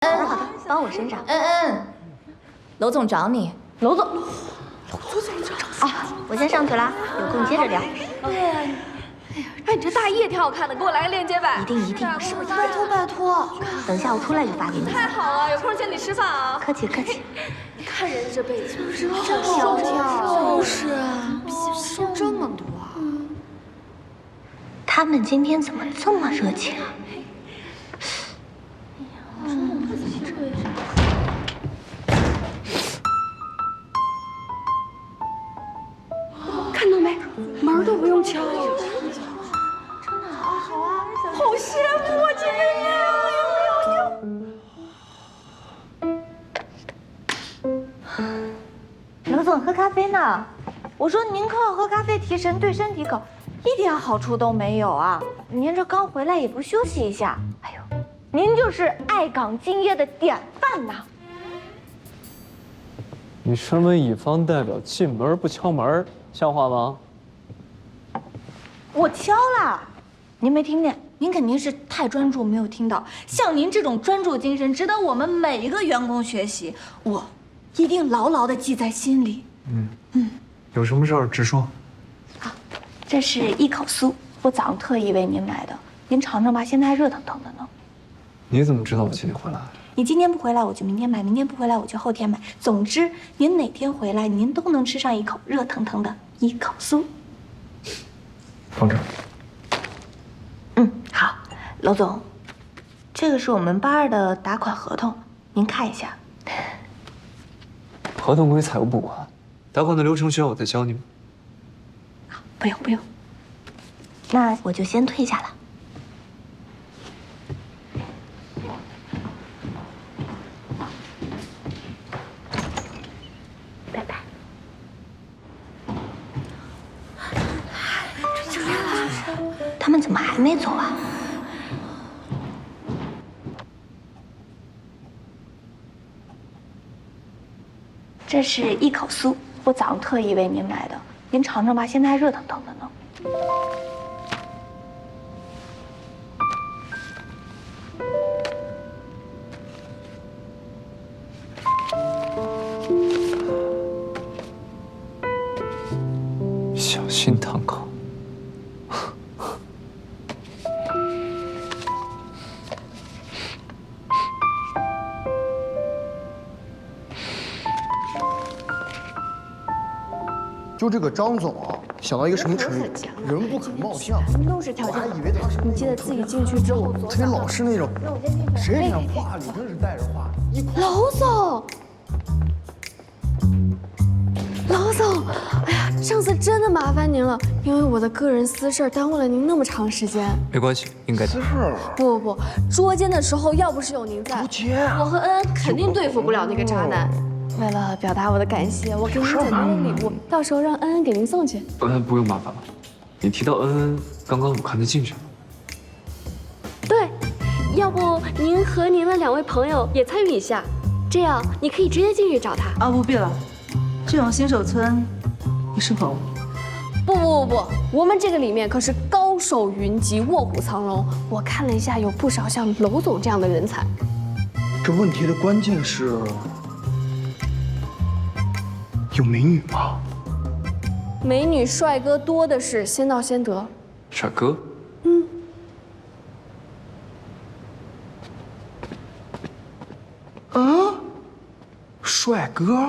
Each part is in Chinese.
嗯，好的，帮我身上。嗯嗯，楼总找你。楼总，楼总找啊，我先上去了，有空接着聊。对呀，哎呀，哎，你这大衣也挺好看的，给我来个链接呗。一定一定，是不是？拜托拜托，等下我出来就发给你。太好了，有空请你吃饭啊。客气客气。你看人家这背景，真苗条。就是啊，瘦这么多。他们今天怎么这么热情啊？看到没，门都不用敲。真的啊，好啊，好羡慕啊，姐妹刘总喝咖啡呢，我说您靠喝咖啡提神，对身体可一点好处都没有啊！您这刚回来也不休息一下，您就是爱岗敬业的典范呐！你身为乙方代表，进门不敲门，像话吗？我敲了，您没听见？您肯定是太专注，没有听到。像您这种专注精神，值得我们每一个员工学习。我一定牢牢的记在心里。嗯嗯，有什么事儿直说。好，这是一口酥，我早上特意为您买的，您尝尝吧，现在还热腾腾的呢。你怎么知道我今天回来？你今天不回来，我就明天买；明天不回来，我就后天买。总之，您哪天回来，您都能吃上一口热腾腾的一口酥。放这儿。嗯，好，娄总，这个是我们八二的打款合同，您看一下。合同归财务部管，打款的流程需要我再教你吗？不用不用，那我就先退下了。这是一口酥，我早上特意为您买的，您尝尝吧，现在还热腾腾的呢。小心烫就这个张总啊，想到一个什么成语？人不可貌相。全都是条件。我还以为他是你记得自己进去之后，特别老实那种。谁脸上话里真是带着画。老总，老总，哎呀，上次真的麻烦您了，因为我的个人私事耽误了您那么长时间。没关系，应该的。私事？不不不，捉奸的时候要不是有您在，我和恩恩肯定对付不了那个渣男。为了表达我的感谢，我给您准备了礼物，到时候让恩恩给您送去。恩恩不用麻烦了，你提到恩恩，刚刚我看她进去了。对，要不您和您的两位朋友也参与一下，这样你可以直接进去找她。啊，不必了，这种新手村不适合我。不不不不，我们这个里面可是高手云集，卧虎藏龙。我看了一下，有不少像娄总这样的人才。这问题的关键是。有美女吗？美女帅哥多的是，先到先得。帅哥？嗯。嗯？帅哥？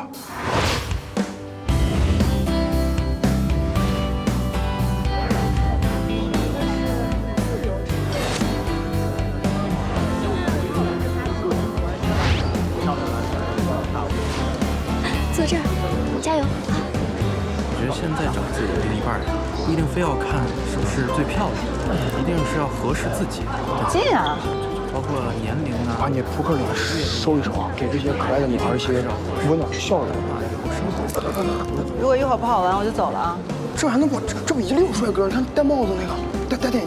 加油！我觉得现在找自己的另一半呀，不一定非要看是不是最漂亮，一定是要合适自己。这样。包括年龄啊，把你扑克脸收一收啊，给这些可爱的女孩一些温暖的笑容。如果一会儿不好玩，我就走了啊。这还能不？这不一溜帅哥？你看戴帽子那个，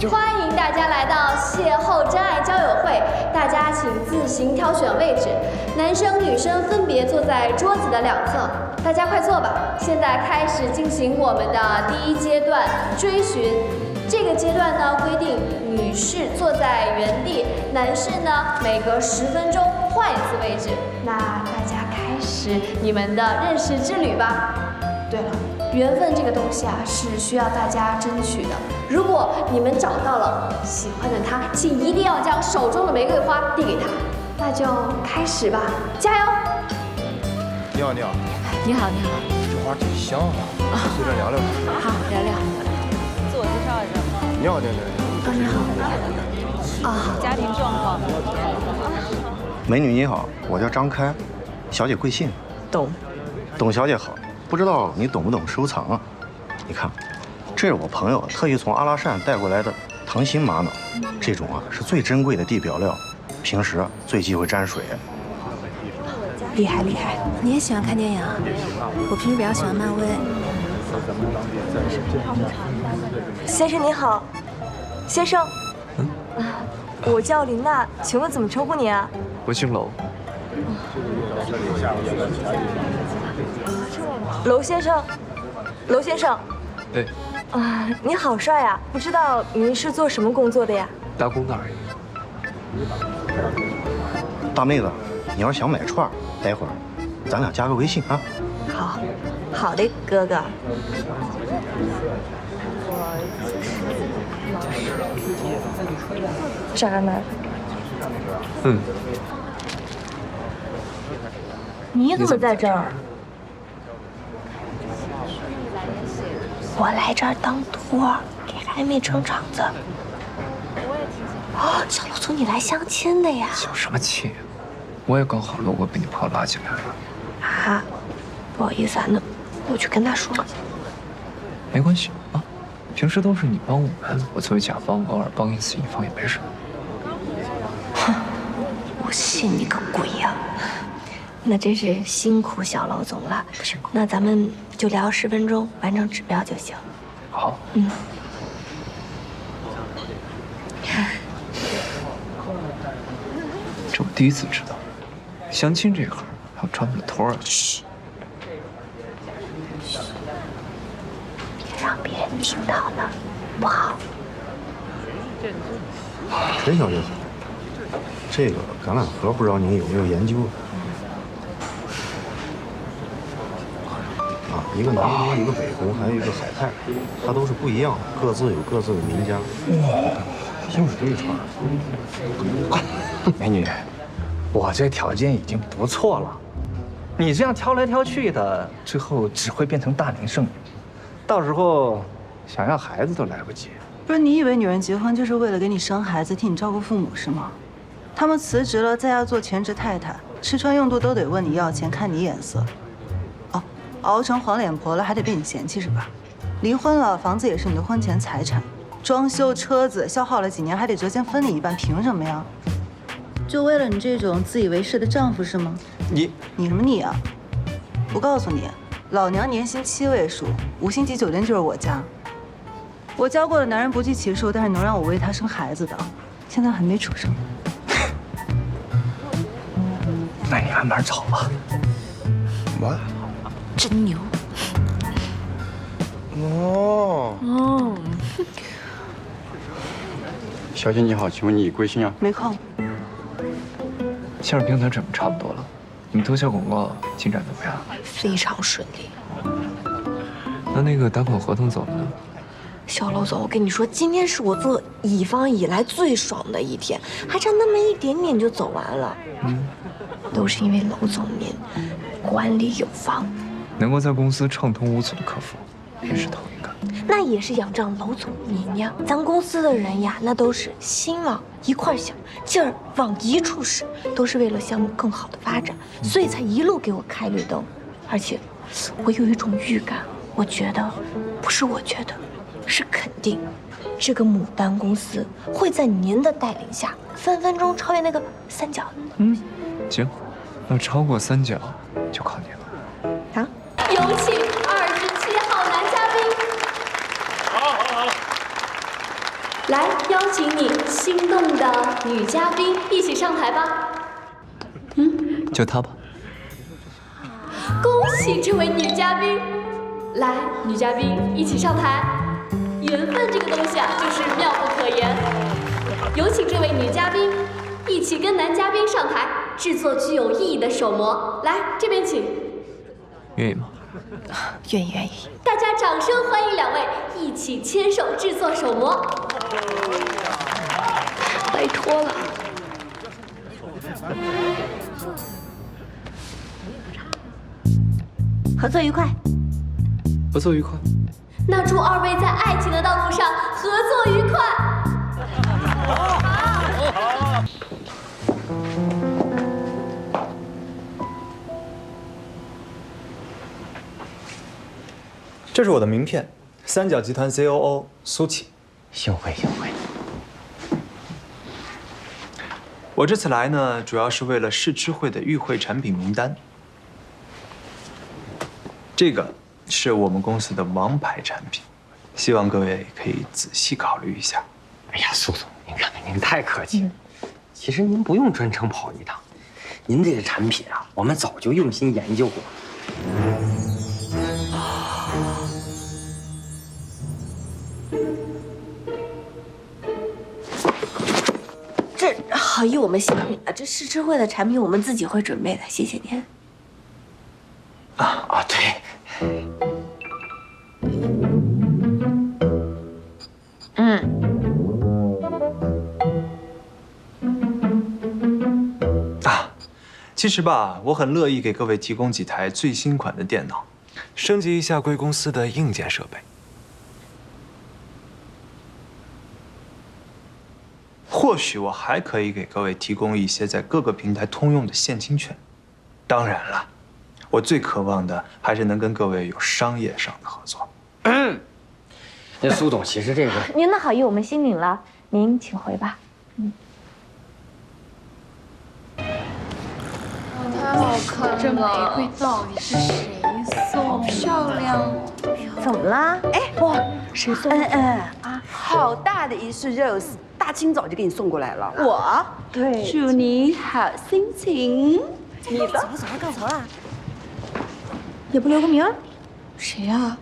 欢迎大家来到邂逅真爱交友会，大家请自行挑选位置，男生女生分别坐在桌子的两侧。大家快坐吧，现在开始进行我们的第一阶段追寻。这个阶段呢，规定女士坐在原地，男士呢每隔十分钟换一次位置。那大家开始你们的认识之旅吧。对了，缘分这个东西啊，是需要大家争取的。如果你们找到了喜欢的他，请一定要将手中的玫瑰花递给他。那就开始吧，加油！你好，你好，你好，你好，这花挺香啊，随便聊聊吧。好，聊聊。自我介绍一下。你好，你好，你好。啊，家庭状况。美女你好，我叫张开，小姐贵姓？董。董小姐好，不知道你懂不懂收藏啊？你看，这是我朋友特意从阿拉善带过来的糖心玛瑙，这种啊是最珍贵的地表料，平时啊最忌讳沾水。厉害厉害，你也喜欢看电影啊？我平时比较喜欢漫威。先生您好，先生，嗯，我叫林娜，请问怎么称呼您啊？我姓楼。楼先生，楼先生。对。啊，你好帅呀！不知道您是做什么工作的呀？打工的而已。大妹子，你要是想买串，待会儿咱俩加个微信啊。好，好的，哥哥。渣男。嗯。你怎么在这儿？我来这儿当托儿，给还没成场子。哦，小老总，你来相亲的呀？相什么亲？我也刚好路过，被你朋友拉进来了。啊，不好意思啊，那我去跟他说。没关系啊，平时都是你帮我们，我作为甲方偶尔帮一次乙方也没什么。哼，我信你个鬼呀！那真是辛苦小老总了。那咱们就聊十分钟，完成指标就行。好。嗯。这我第一次知道，相亲这行还有专门的托儿。嘘。别让别人听到了，不好。陈小姐，这个橄榄核不知道您有没有研究？一个南宫，一个北宫，还有一个海泰，它都是不一样的，各自有各自的名家。哇，又是这一串。美女，我这条件已经不错了，你这样挑来挑去的，最后只会变成大龄剩女，到时候想要孩子都来不及。不是你以为女人结婚就是为了给你生孩子、替你照顾父母是吗？他们辞职了，在家做全职太太，吃穿用度都得问你要钱，看你眼色。熬成黄脸婆了还得被你嫌弃是吧？离婚了，房子也是你的婚前财产，装修车子消耗了几年还得折钱分你一半，凭什么呀？就为了你这种自以为是的丈夫是吗？你你什么你啊？我告诉你，老娘年薪七位数，五星级酒店就是我家。我教过的男人不计其数，但是能让我为他生孩子的，现在还没出生。那你慢慢找吧。我。真牛！哦哦，小姐你好，请问你贵姓啊？没空。线上平台准备差不多了，你们特效广告进展怎么样？非常顺利。那那个打款合同走了呢？小楼总，我跟你说，今天是我做乙方以来最爽的一天，还差那么一点点就走完了。嗯，都是因为楼总您管理有方。能够在公司畅通无阻的客服，也是头一个。那也是仰仗楼总您呀。咱公司的人呀，那都是心往一块想，劲儿往一处使，都是为了项目更好的发展，所以才一路给我开绿灯。而且，我有一种预感，我觉得，不是我觉得，是肯定，这个牡丹公司会在您的带领下，分分钟超越那个三角。嗯，行，那超过三角就靠你了。有请二十七号男嘉宾。好，好，好。来，邀请你心动的女嘉宾一起上台吧。嗯，就她吧。恭喜这位女嘉宾。来，女嘉宾一起上台。缘分这个东西啊，就是妙不可言。有请这位女嘉宾一起跟男嘉宾上台。制作具有意义的手模。来，这边请。愿意吗？愿意愿意。大家掌声欢迎两位一起牵手制作手模。拜托了。合作愉快。合作愉快。那祝二位在爱情的道路上合作愉快。这是我的名片，三角集团 COO 苏启。幸会幸会。我这次来呢，主要是为了试吃会的与会产品名单。这个是我们公司的王牌产品，希望各位可以仔细考虑一下。哎呀，苏总，您看看，您太客气了。其实您不用专程跑一趟，您这个产品啊，我们早就用心研究过。好意我们心领了，这试吃会的产品我们自己会准备的，谢谢您。啊啊，对。嗯。啊，其实吧，我很乐意给各位提供几台最新款的电脑，升级一下贵公司的硬件设备。或许我还可以给各位提供一些在各个平台通用的现金券。当然了，我最渴望的还是能跟各位有商业上的合作。那苏总，其实这个您的好意我们心领了，您请回吧。嗯。太好看了，这玫瑰到底是谁送？的漂亮哦！怎么啦？哎，哇，谁送？嗯嗯啊，好大的一束 rose，大清早就给你送过来了。我，对，祝你好心情。你的。走了走了，告辞了。也不留个名儿。谁呀？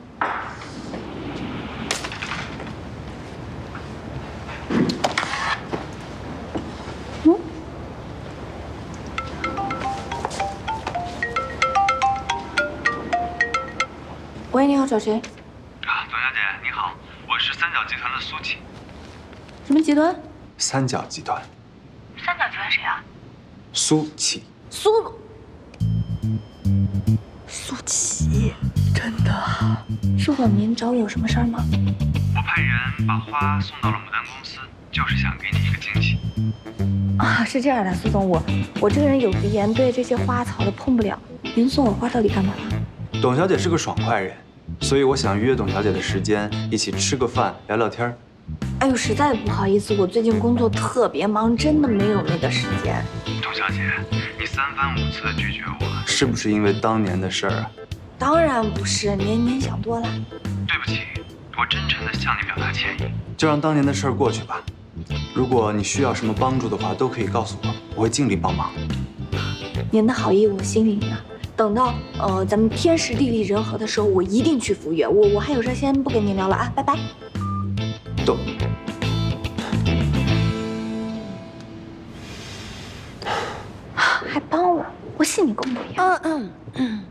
嗯。喂，你好，找谁？啊，董小姐，你好，我是三角集团的苏启。什么集团？三角集团。三角集团谁啊？苏启。苏。苏启，真的？苏总，您找我有什么事儿吗？我派人把花送到了牡丹公司，就是想给你一个惊喜。啊，是这样的，苏总，我我这个人有鼻炎，对这些花草的碰不了。您送我花到底干嘛了？董小姐是个爽快人，所以我想约董小姐的时间，一起吃个饭，聊聊天。哎呦，实在不好意思，我最近工作特别忙，真的没有那个时间。董小姐，你三番五次的拒绝我，是不是因为当年的事儿啊？当然不是，您您想多了。对不起，我真诚的向你表达歉意。就让当年的事儿过去吧。如果你需要什么帮助的话，都可以告诉我，我会尽力帮忙。您的好意我心领了。等到呃咱们天时地利人和的时候，我一定去赴约。我我还有事，先不跟您聊了啊，拜拜。懂。我，我信你公主呀。嗯嗯嗯。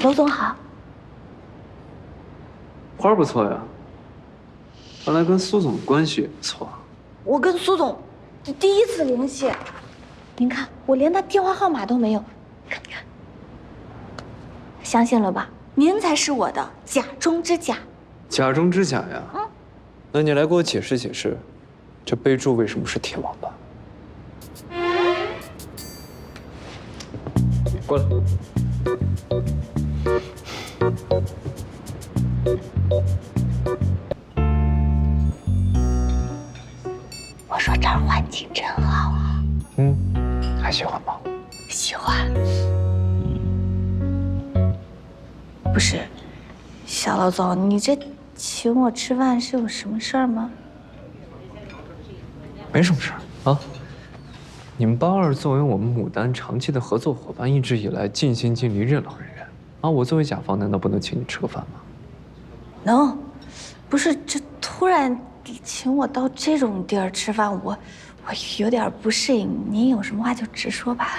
娄总好。花不错呀，看来跟苏总关系也不错。我跟苏总第一次联系。您看，我连他电话号码都没有，看看，相信了吧？您才是我的假中之假，假中之假呀。嗯，那你来给我解释解释，这备注为什么是铁网吧？过来。我说这儿环境真好啊。嗯。还喜欢吗？喜欢。不是，小老总，你这请我吃饭是有什么事儿吗？没什么事儿啊。你们八二作为我们牡丹长期的合作伙伴，一直以来尽心尽力、任劳任怨啊。我作为甲方，难道不能请你吃个饭吗？能，不是这突然请我到这种地儿吃饭，我。我我有点不适应，您有什么话就直说吧。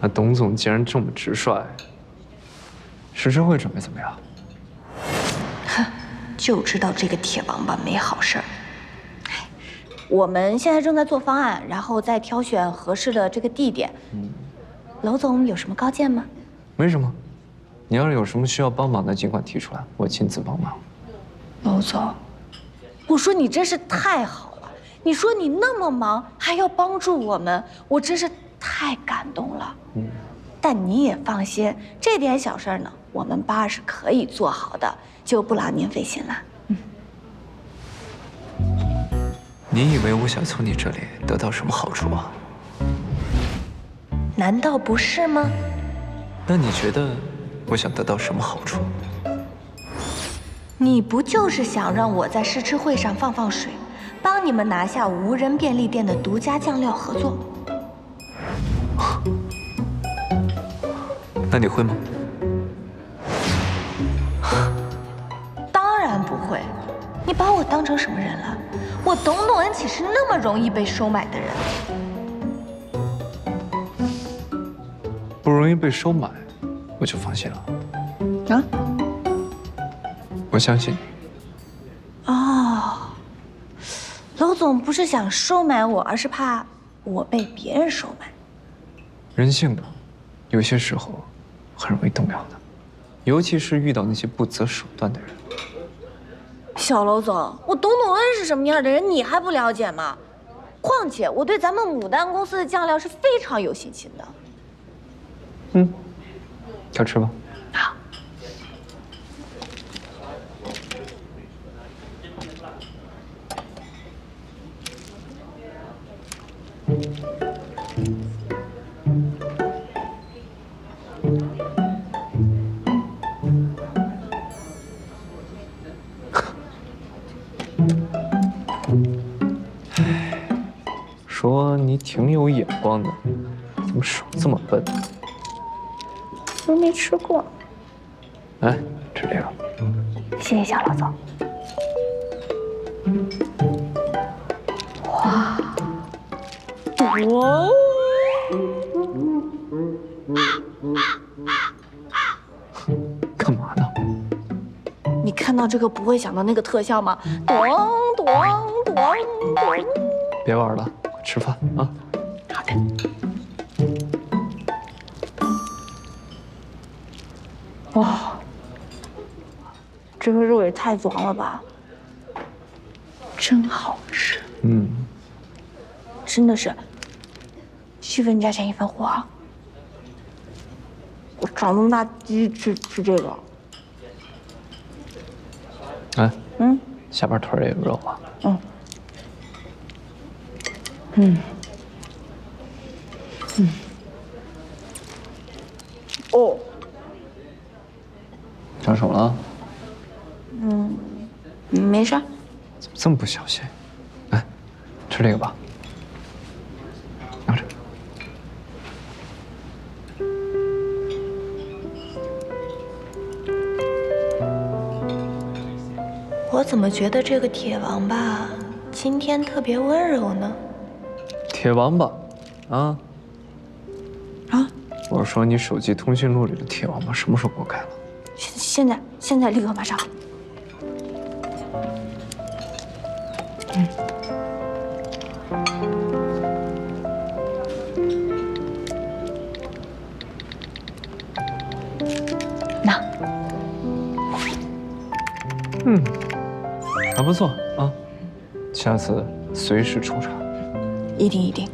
那董总既然这么直率，试吃会准备怎么样？哼，就知道这个铁王八没好事儿。我们现在正在做方案，然后再挑选合适的这个地点。嗯，娄总有什么高见吗？没什么，你要是有什么需要帮忙的，尽管提出来，我亲自帮忙。娄总，我说你真是太好了，你说你那么忙还要帮助我们，我真是太感动了。嗯，但你也放心，这点小事呢，我们八是可以做好的，就不劳您费心了。你以为我想从你这里得到什么好处啊？难道不是吗？那你觉得我想得到什么好处？你不就是想让我在试吃会上放放水，帮你们拿下无人便利店的独家酱料合作？那你会吗？当然不会。你把我当成什么人了？我董董恩岂是那么容易被收买的人？不容易被收买，我就放心了。啊？我相信你。哦，娄总不是想收买我，而是怕我被别人收买。人性嘛，有些时候很容易动摇的，尤其是遇到那些不择手段的人。小楼总，我董董恩是什么样的人，你还不了解吗？况且我对咱们牡丹公司的酱料是非常有信心的。嗯，快吃吧。挺有眼光的，怎么手这么笨？都没吃过。来，吃这个。谢谢小老总。哇！哇！干嘛呢？你看到这个不会想到那个特效吗？咚咚咚咚！别玩了，快吃饭啊！这个肉也太壮了吧！真好吃。嗯，真的是七分价钱一分货啊！我长这么大第一次吃这个。哎，嗯，下边腿也有肉啊。嗯。嗯。嗯。哦。长手了？嗯，没事。怎么这么不小心？来，吃这个吧。拿着。我怎么觉得这个铁王八今天特别温柔呢？铁王八，啊？啊？我说你手机通讯录里的铁王八什么时候给我改了？现在，现在，立刻，马上。下次随时出场。一定一定。